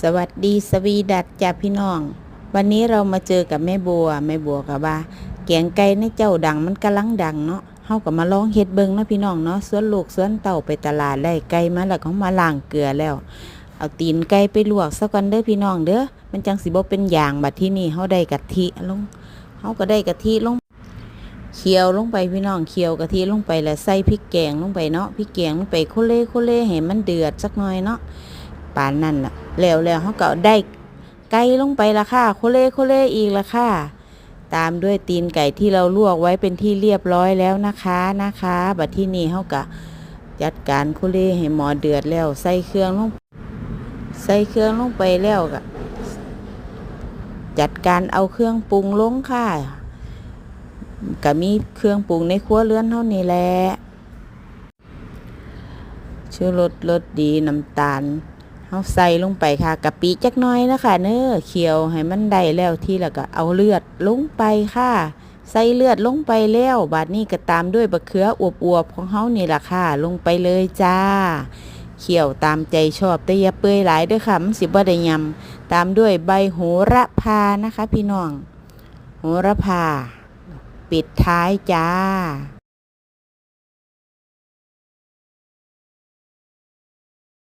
สวัสดีสวีดัตจ้าพี่น้อง วันนี้เรามาเจอกับแม่บัวแม่บัวกับว่าแกงไก่ในเจ้าดังมันกำลังดังเนาะเฮาก็มาลองเฮ็ดเบิ่งเนาะพี่น้องเนาะสวนลูกสวนเต่าไปตลาดได้ไก่มาแล้วก็มาล้างเกลือแล้ว เอาตีนไก่ไปลวกซะก่อนเด้อพี่น้องเด้อมันจังสิบ่เป็นอย่างบัดที่นี่เฮาได้กะทิลงเฮาก็ได้กะทิลงเคี่ยวลงไปพี่น้องเคี่ยวกะทิลงไปแล้วใส่พริกแกงลงไปเนาะพริกแกงลงไปโคเล่โคเล่ให้มันเดือดสักหน่อยเนาะ ปานนั่นล่ะ แล้วแล้วเขาก็ได้ไก่ลงไปละค่ะโคเล่โคเล่อีกละค่ะ ตามด้วยตีนไก่ที่เราลวกไว้เป็นที่เรียบร้อยแล้วนะคะนะคะบัดที่นี่เขาก็จัดการโคเล่ให้หมอเดือดแล้ว ใส่เครื่องลงใส่เครื่องลงไปแล้วก็จัดการเอาเครื่องปรุงลงค่ะก็มีเครื่องปรุงในครัวเรือนเท่านี้แหละชูรสรสดีน้ำตาล เฮาใส่ลงไปค่ะกะปิจักน้อยนะคะเน้อเคี่ยวให้มันได้แล้วที่แล้วก็เอาเลือดลงไปค่ะ ใส่เลือดลงไปแล้วบาดนี้ก็ตามด้วยบะเขืออวบๆของเฮานี่ล่ะค่ะ ลงไปเลยจ้าเคี่ยวตามใจชอบแต่อย่าเปื่อยหลายด้วยค่ะมันสิบ่ได้ยำตามด้วยใบโหระพานะคะ พี่น้องโหระพา ปิดท้ายจ้า